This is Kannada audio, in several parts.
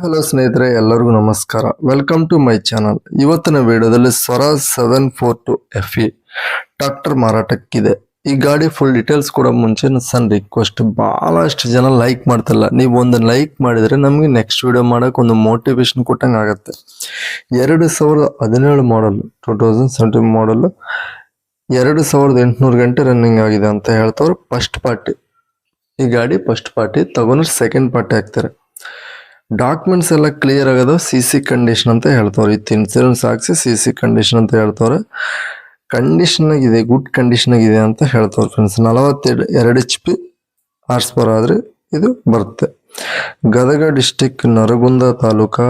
ಹಲೋ ಸ್ನೇಹಿತರೆ, ಎಲ್ಲರಿಗೂ ನಮಸ್ಕಾರ. ವೆಲ್ಕಮ್ ಟು ಮೈ ಚಾನಲ್ ಇವತ್ತಿನ ವಿಡಿಯೋದಲ್ಲಿ Swaraj seven four two F E tractor ಮಾರಾಟಕ್ಕಿದೆ. ಈ ಗಾಡಿ ಫುಲ್ ಡೀಟೇಲ್ಸ್ ಕೂಡ ಮುಂಚೆ ಸಣ್ಣ ರಿಕ್ವೆಸ್ಟ್ ಭಾಳಷ್ಟು ಜನ ಲೈಕ್ ಮಾಡ್ತಿಲ್ಲ. ನೀವು ಒಂದು ಲೈಕ್ ಮಾಡಿದರೆ ನಮಗೆ ನೆಕ್ಸ್ಟ್ ವಿಡಿಯೋ ಮಾಡೋಕೆ ಒಂದು ಮೋಟಿವೇಶನ್ ಕೊಟ್ಟಂಗೆ ಆಗುತ್ತೆ. ಎರಡು ಸಾವಿರದ ಹದಿನೇಳು model two thousand seventeen model ಎರಡು ಸಾವಿರದ ಎಂಟುನೂರು ಗಂಟೆ ರನ್ನಿಂಗ್ ಆಗಿದೆ ಅಂತ ಹೇಳ್ತವ್ರು ಫಸ್ಟ್ ಪಾರ್ಟಿ ಈ ಗಾಡಿ ಫಸ್ಟ್ ಪಾರ್ಟಿ ತಗೊಂಡ್ರೆ ಸೆಕೆಂಡ್ ಪಾರ್ಟಿ ಹಾಕ್ತಾರೆ. ಡಾಕ್ಯುಮೆಂಟ್ಸ್ ಎಲ್ಲ ಕ್ಲಿಯರ್ ಆಗೋದು ಸಿ ಸಿ ಕಂಡೀಷನ್ ಅಂತ ಹೇಳ್ತವ್ರೆ. ಇತ್ತು ಇನ್ಸೂರೆನ್ಸ್ ಹಾಕ್ಸಿ ಸಿ ಸಿ ಕಂಡೀಷನ್ ಅಂತ ಹೇಳ್ತವ್ರೆ. ಕಂಡೀಷನ್ ಆಗಿದೆ ಗುಡ್ ಕಂಡೀಷನ್ ಆಗಿದೆ ಅಂತ ಹೇಳ್ತವ್ರೆ ಫ್ರೆಂಡ್ಸ್ ನಲವತ್ತೆರಡು, ಎರಡು ಎಚ್ ಪಿ ಆರ್ಸ್ಪರ್ ಆದರೆ ಇದು ಬರುತ್ತೆ. ಗದಗ ಡಿಸ್ಟಿಕ್ ನರಗುಂದ ತಾಲೂಕಾ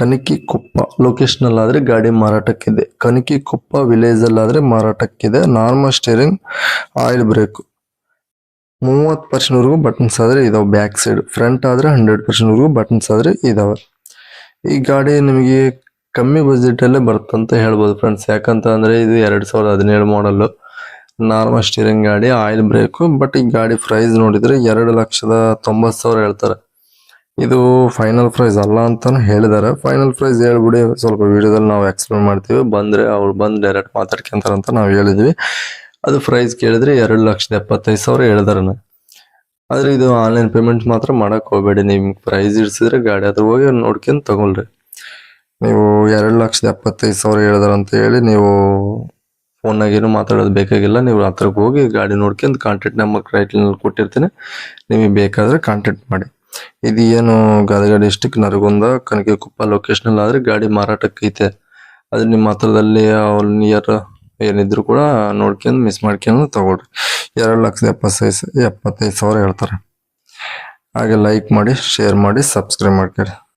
ಕನಕಿ ಕೊಪ್ಪ ಲೊಕೇಶನಲ್ಲಾದರೆ ಗಾಡಿ ಮಾರಾಟಕ್ಕಿದೆ. ಕನಕಿ ಕೊಪ್ಪ ವಿಲೇಜಲ್ಲಾದರೆ ಮಾರಾಟಕ್ಕಿದೆ. ನಾರ್ಮಲ್ ಸ್ಟೇರಿಂಗ್ ಆಯಿಲ್ ಬ್ರೇಕ್ ಮೂವತ್ತು ಪರ್ಸೆಂಟ್ವರೆಗೂ ಬಟನ್ಸ್ ಆದರೆ ಇದಾವೆ ಬ್ಯಾಕ್ ಸೈಡ್ ಫ್ರಂಟ್ ಆದ್ರೆ ಹಂಡ್ರೆಡ್ ಪರ್ಸೆಂಟ್ವರೆಗೂ ಬಟನ್ಸ್ ಆದರೆ ಇದಾವೆ. ಈ ಗಾಡಿ ನಿಮಗೆ ಕಮ್ಮಿ ಬಜೆಟಲ್ಲೇ ಬರುತ್ತಂತ ಹೇಳ್ಬೋದು ಫ್ರೆಂಡ್ಸ್ ಯಾಕಂತ ಅಂದರೆ ಇದು ಎರಡು ಸಾವಿರದ ಹದಿನೇಳು ಮಾಡಲ್ಲು ನಾರ್ಮಲ್ ಸ್ಟೀರಿಂಗ್ ಗಾಡಿ ಆಯಿಲ್ ಬ್ರೇಕು ಬಟ್ ಈ ಗಾಡಿ ಪ್ರೈಸ್ ನೋಡಿದ್ರೆ ಎರಡು ಲಕ್ಷದ ತೊಂಬತ್ತು ಸಾವಿರ ಹೇಳ್ತಾರೆ. ಇದು ಫೈನಲ್ ಪ್ರೈಸ್ ಅಲ್ಲ ಅಂತಾನು ಹೇಳಿದ್ದಾರೆ. ಫೈನಲ್ ಪ್ರೈಸ್ ಹೇಳ್ಬಿಡಿ. ಸ್ವಲ್ಪ ವಿಡಿಯೋದಲ್ಲಿ ನಾವು ಎಕ್ಸ್ಪ್ಲೇನ್ ಮಾಡ್ತೀವಿ. ಬಂದ್ರೆ ಅವ್ರು ಬಂದು ಡೈರೆಕ್ಟ್ ಮಾತಾಡ್ಕೊಂತಾರ ಅಂತ ನಾವು ಹೇಳಿದ್ವಿ. ಅದು ಪ್ರೈಸ್ ಕೇಳಿದ್ರೆ ಎರಡು ಲಕ್ಷದ ಎಪ್ಪತ್ತೈದು ಸಾವಿರ ಹೇಳಿದಾರನ ಆದ್ರೆ ಇದು ಆನ್ಲೈನ್ ಪೇಮೆಂಟ್ ಮಾತ್ರ ಮಾಡಕ್ ಹೋಗ್ಬೇಡಿ. ನಿಮ್ಗೆ ಪ್ರೈಸ್ ಇಡ್ಸಿದ್ರೆ ಗಾಡಿ ಅದ್ರ ಹೋಗಿ ನೋಡ್ಕೊಂಡು ತಗೊಳ್ರಿ. ನೀವು ಎರಡು ಲಕ್ಷದ ಎಪ್ಪತ್ತೈದು ಸಾವಿರ ಹೇಳ್ದಾರ ಅಂತ ಹೇಳಿ ನೀವು ಫೋನಾಗೇನು ಮಾತಾಡೋದು ಬೇಕಾಗಿಲ್ಲ. ನೀವು ಹತ್ರಕ್ಕೆ ಹೋಗಿ ಗಾಡಿ ನೋಡ್ಕೊಂಡು ಕಾಂಟ್ಯಾಕ್ಟ್ ನಂಬರ್ ರೈಟ್ನಲ್ಲಿ ಕೊಟ್ಟಿರ್ತೀನಿ. ನಿಮಗೆ ಬೇಕಾದ್ರೆ ಕಾಂಟ್ಯಾಕ್ಟ್ ಮಾಡಿ. ಇದು ಏನು ಗದಗ ಡಿಸ್ಟಿಕ್ ನರಗುಂದ ಕುಪ್ಪ ಲೊಕೇಶನ್ ಆದ್ರೆ ಗಾಡಿ ಮಾರಾಟಕ್ಕೆ ಐತೆ ಅದು ನಿಮ್ಮ ಹತ್ರದಲ್ಲಿ ನಿಯರ್ ಏನಿದ್ರು ಕೂಡ ನೋಡ್ಕೊಂಡು ಮಿಸ್ ಮಾಡ್ಕೊಂಡು ತಗೊಳ್ರಿ. ಎರಡು ಲಕ್ಷದ ಎಪ್ಪತ್ತೈದು ಎಪ್ಪತ್ತೈದು ಸಾವಿರ ಹೇಳ್ತಾರೆ. ಹಾಗೆ ಲೈಕ್ ಮಾಡಿ ಶೇರ್ ಮಾಡಿ ಸಬ್ಸ್ಕ್ರೈಬ್ ಮಾಡ್ಕೊರಿ